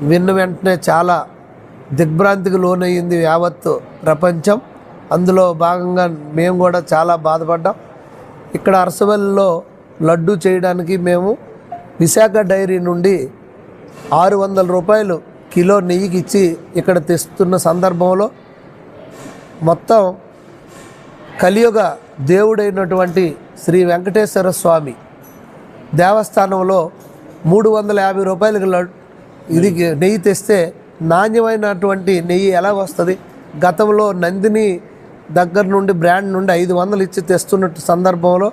విన్న వెంటనే చాలా దిగ్భ్రాంతికి లోనయ్యింది యావత్తు ప్రపంచం. అందులో భాగంగా మేము కూడా చాలా బాధపడ్డాం. ఇక్కడ అరసవల్లిలో లడ్డు చేయడానికి మేము విశాఖ డైరీ నుండి ఆరు వందల రూపాయలు కిలో నెయ్యికి ఇచ్చి ఇక్కడ తెస్తున్న సందర్భంలో మొత్తం కలియుగ దేవుడైనటువంటి శ్రీ వెంకటేశ్వర స్వామి దేవస్థానంలో మూడు వందల యాభై రూపాయలకి లడ్డు ఇది నెయ్యి తెస్తే నాణ్యమైనటువంటి నెయ్యి ఎలా వస్తుంది? గతంలో నందిని దగ్గర నుండి బ్రాండ్ నుండి ఐదు వందలు ఇచ్చి తెస్తున్న సందర్భంలో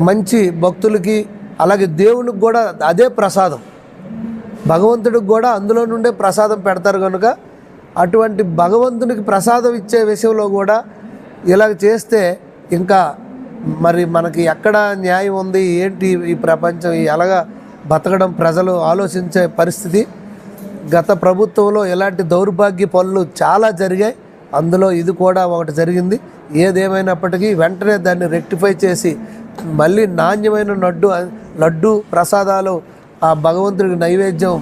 మంచి భక్తులకి అలాగే దేవునికి కూడా అదే ప్రసాదం. భగవంతుడికి కూడా అందులో నుండే ప్రసాదం పెడతారు కనుక అటువంటి భగవంతునికి ప్రసాదం ఇచ్చే విషయంలో కూడా ఇలాగ చేస్తే ఇంకా మరి మనకి ఎక్కడ న్యాయం ఉంది? ఏంటి ఈ ప్రపంచం? ఎలాగా బతకడం ప్రజలు ఆలోచించే పరిస్థితి. గత ప్రభుత్వంలో ఇలాంటి దౌర్భాగ్య పనులు చాలా జరిగాయి. అందులో ఇది కూడా ఒకటి జరిగింది. ఏదేమైనప్పటికీ వెంటనే దాన్ని రెక్టిఫై చేసి మళ్ళీ నాణ్యమైన లడ్డు లడ్డు ప్రసాదాలు ఆ భగవంతుడికి నైవేద్యం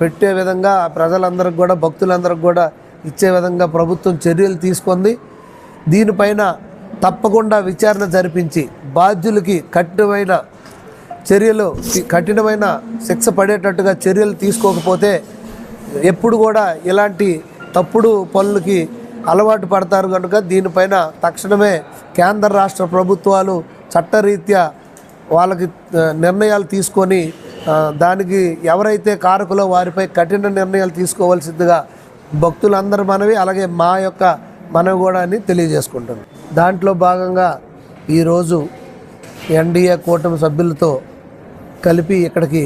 పెట్టే విధంగా ప్రజలందరికి కూడా భక్తులందరికి కూడా ఇచ్చే విధంగా ప్రభుత్వం చర్యలు తీసుకుంది. దీనిపైన తప్పకుండా విచారణ జరిపించి బాధ్యులకి కఠినమైన చర్యలు కఠినమైన శిక్ష పడేటట్టుగా చర్యలు తీసుకోకపోతే ఎప్పుడు కూడా ఇలాంటి తప్పుడు పనులకి అలవాటు పడతారు కనుక దీనిపైన తక్షణమే కేంద్ర రాష్ట్ర ప్రభుత్వాలు చట్టరీత్యా వాళ్ళకి నిర్ణయాలు తీసుకొని దానికి ఎవరైతే కారకులో వారిపై కఠిన నిర్ణయాలు తీసుకోవాల్సిందిగా భక్తులందరూ మనవి అలాగే మా యొక్క మనవి కూడా అని తెలియజేసుకుంటాను దాంట్లో భాగంగా ఈరోజు ఎన్డీఏ కూటమి సభ్యులతో కలిపి ఇక్కడికి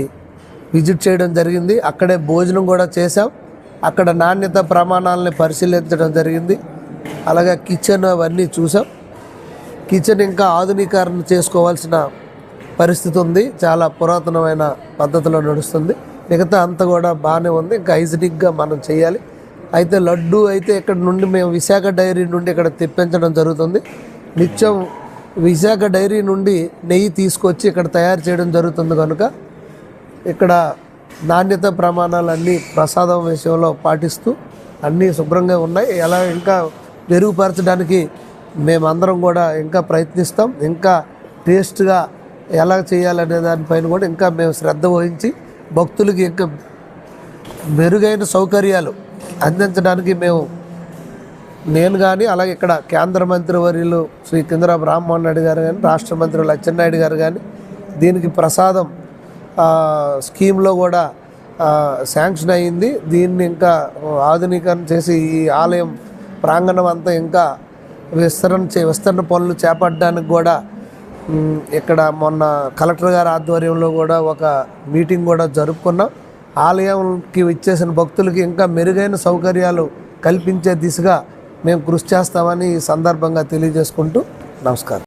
విజిట్ చేయడం జరిగింది. అక్కడే భోజనం కూడా చేశాం. అక్కడ నాణ్యత ప్రమాణాలని పరిశీలించడం జరిగింది. అలాగే కిచెన్ అవన్నీ చూసాం కిచెన్ ఇంకా ఆధునీకరణ చేసుకోవాల్సిన పరిస్థితి ఉంది. చాలా పురాతనమైన పద్ధతిలో నడుస్తుంది. మిగతా అంతా కూడా బాగానే ఉంది. ఇంకా హైజీనిక్గా మనం చేయాలి. అయితే లడ్డు అయితే ఇక్కడ నుండి మేము విశాఖ డైరీ నుండి ఇక్కడ తెప్పించడం జరుగుతుంది. నిత్యం విశాఖ డైరీ నుండి నెయ్యి తీసుకొచ్చి ఇక్కడ తయారు చేయడం జరుగుతుంది కనుక ఇక్కడ నాణ్యత ప్రమాణాలన్నీ ప్రసాదం విషయంలో పాటిస్తూ అన్నీ శుభ్రంగా ఉన్నాయి. ఎలా ఇంకా మెరుగుపరచడానికి మేమందరం కూడా ఇంకా ప్రయత్నిస్తాం. ఇంకా టేస్ట్గా ఎలా చేయాలనే దానిపైన కూడా ఇంకా మేము శ్రద్ధ వహించి భక్తులకి ఇంకా మెరుగైన సౌకర్యాలు అందించడానికి మేము నేను కానీ అలాగే ఇక్కడ కేంద్ర మంత్రి వర్యులు శ్రీ కిందరాపు రామ్మోహన్ రెడ్డి గారు కానీ రాష్ట్ర మంత్రి లచ్చెన్నాయుడు గారు కానీ దీనికి ప్రసాదం స్కీమ్లో కూడా శాంక్షన్ అయ్యింది దీన్ని ఇంకా ఆధునీకరణ చేసి ఈ ఆలయం ప్రాంగణం అంతా ఇంకా విస్తరణ చే విస్తరణ పనులు చేపట్టడానికి కూడా ఇక్కడ మొన్న కలెక్టర్ గారి ఆధ్వర్యంలో కూడా ఒక మీటింగ్ కూడా జరుపుకున్నాం. ఆలయంకి ఇచ్చేసిన భక్తులకి ఇంకా మెరుగైన సౌకర్యాలు కల్పించే దిశగా మేము కృషి చేస్తామని ఈ సందర్భంగా తెలియజేసుకుంటూ నమస్కారం.